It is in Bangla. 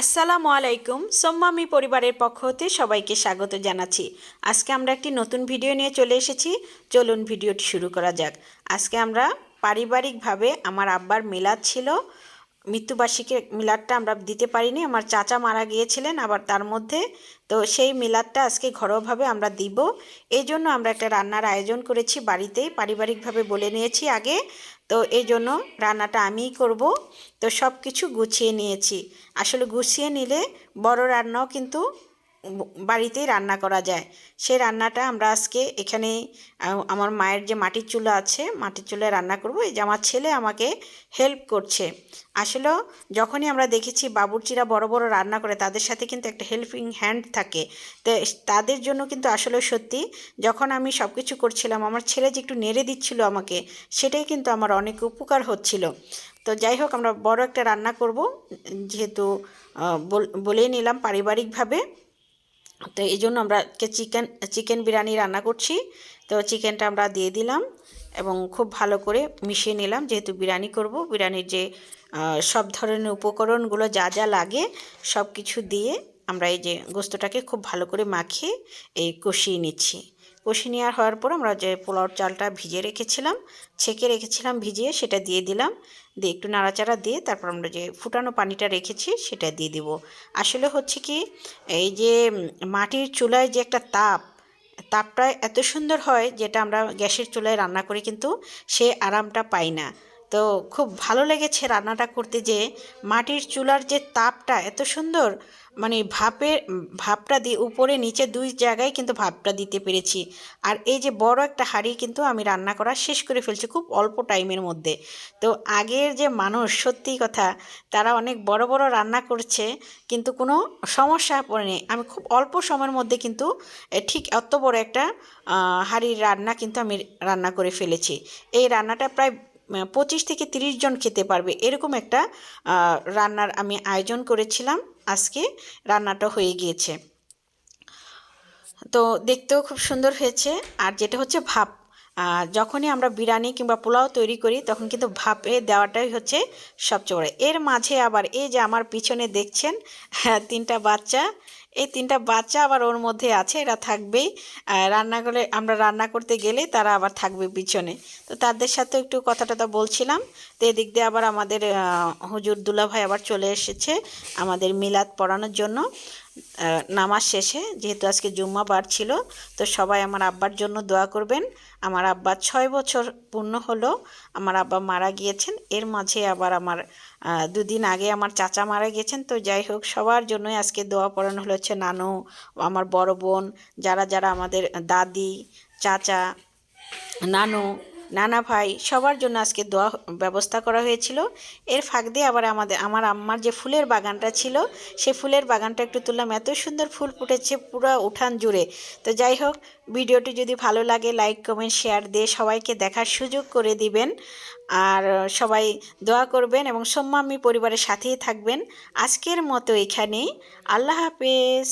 আসসালামু আলাইকুম। সোম্মামি পরিবারের পক্ষ হতে সবাইকে স্বাগত জানাচ্ছি। আজকে আমরা একটি নতুন ভিডিও নিয়ে চলে এসেছি। চলুন ভিডিওটি শুরু করা যাক। আজকে আমরা পারিবারিকভাবে আমার আব্বার মেলাদ ছিল। মৃত্যুবার্ষিকী মিলাদটা আমরা দিতে পারিনি। আমার চাচা মারা গিয়েছিলেন আবার তার মধ্যে। তো সেই মিলাদটা আজকে ঘরোয়াভাবে আমরা দিব। এই জন্য আমরা একটা রান্নার আয়োজন করেছি বাড়িতেই, পারিবারিকভাবে বলে নিয়েছি আগে। তো এই জন্য রান্নাটা আমিই করব। তো সব কিছু গুছিয়ে নিয়েছি। আসলে গুছিয়ে নিলে বড় রান্নাও কিন্তু বাড়িতেই রান্না করা যায়। সেই রান্নাটা আমরা আজকে এখানে আমার মায়ের যে মাটির চুলা আছে, মাটির চুলায় রান্না করব। এই যে আমার ছেলে আমাকে হেল্প করছে। আসলে যখনই আমরা দেখেছি বাবুর্চিরা বড় বড় রান্না করে, তাদের সাথে কিন্তু একটা হেল্পিং হ্যান্ড থাকে। তো, তাদের জন্য কিন্তু আসলে সত্যি, যখন আমি সব কিছু করছিলাম, আমার ছেলে যে একটু নেড়ে দিচ্ছিল আমাকে, সেটাই কিন্তু আমার অনেক উপকার হচ্ছিল। তো যাই হোক, আমরা বড় একটা রান্না করব। যেহেতু বলেই নিলাম পারিবারিকভাবে। তো এই জন্য আমরা চিকেন চিকেন বিরিয়ানি রান্না করছি। তো চিকেনটা আমরা দিয়ে দিলাম এবং খুব ভালো করে মিশিয়ে নিলাম। যেহেতু বিরিয়ানি করব, বিরিয়ানির যে সব ধরনের উপকরণগুলো যা যা লাগে সব কিছু দিয়ে আমরা এই যে গোস্তটাকে খুব ভালো করে মাখিয়ে এই কষিয়ে নিচ্ছি। কষিয়ে নেওয়ার হওয়ার পর আমরা যে পোলাওর চালটা ভিজে রেখেছিলাম, ছেঁকে রেখেছিলাম, ভিজিয়ে সেটা দিয়ে দিলাম। দিয়ে একটু নাড়াচাড়া দিয়ে তারপর আমরা যে ফুটানো পানিটা রেখেছি সেটা দিয়ে দিব। আসলে হচ্ছে কি, এই যে মাটির চুলায় যে একটা তাপ, তাপটা এত সুন্দর হয় যেটা আমরা গ্যাসের চুলায় রান্না করে কিন্তু সে আরামটা পাই না। তো খুব ভালো লেগেছে রান্নাটা করতে যে মাটির চুলার যে তাপটা এত সুন্দর মানে ভাপের, ভাপটা দিয়ে উপরে নিচে দুই জায়গায় কিন্তু ভাপটা দিতে পেরেছি। আর এই যে বড় একটা হাঁড়ি কিন্তু আমি রান্না করা শেষ করে ফেলছি খুব অল্প টাইমের মধ্যে। তো আগের যে মানুষ, সত্যি কথা, তারা অনেক বড় বড় রান্না করছে কিন্তু কোনো সমস্যা পড়েনি। আমি খুব অল্প সময়ের মধ্যে কিন্তু ঠিক এত বড় একটা হাঁড়ির রান্না কিন্তু আমি রান্না করে ফেলেছি। এই রান্নাটা প্রায় পঁচিশ থেকে তিরিশ জন খেতে পারবে। এরকম একটা রান্নার আমি আয়োজন করেছিলাম। আজকে রান্নাটা হয়ে গিয়েছে। তো দেখতেও খুব সুন্দর হয়েছে। আর যেটা হচ্ছে ভাপ যখনই আমরা বিরিয়ানি কিংবা পোলাও তৈরি করি, তখন কিন্তু ভাপে দেওয়াটাই হচ্ছে সবচেয়ে বড়। এর মাঝে আবার এই যে আমার পিছনে দেখছেন হ্যাঁ তিনটা বাচ্চা এই তিনটা বাচ্চা আবার ওর মধ্যে আছে, এরা থাকবেই। রান্না করে, আমরা রান্না করতে গেলে তারা আবার থাকবে পিছনে। তো তাদের সাথে একটু কথা টথা বলছিলাম। তো এদিক দিয়ে আবার আমাদের হুজুর দুলাভাই আবার চলে এসেছে আমাদের মিলাদ পড়ানোর জন্য। নামাজ শেষে, যেহেতু আজকে জুম্মা বার ছিল, তো সবাই আমার আব্বার জন্য দোয়া করবেন। আমার আব্বা ছয় বছর পূর্ণ হলো, আমার আব্বা মারা গিয়েছেন। এর মাঝে আবার আমার দুদিন আগে আমার চাচা মারা গেছেন, তো যাই হোক, সবার জন্যই আজকে দোয়া পড়ানো হলো হচ্ছে নানু, আমার বড় বোন, যারা যারা আমাদের দাদি, চাচা, নানু নানা ভাই, সবার জন্য আজকে দোয়া ব্যবস্থা করা হয়েছিল। এর ফাঁক দিয়ে আবার আমাদের, আমার আম্মার যে ফুলের বাগানটা ছিল, সে ফুলের বাগানটা একটু তুললাম। এত সুন্দর ফুল ফুটেছে পুরো উঠান জুড়ে। তো যাই হোক, ভিডিওটি যদি ভালো লাগে লাইক কমেন্ট শেয়ার দিয়ে সবাইকে দেখার সুযোগ করে দিবেন। আর সবাই দোয়া করবেন এবং সোম্মামি পরিবারের সাথেই থাকবেন। আজকের মতো এখানেই। আল্লাহ হাফেজ।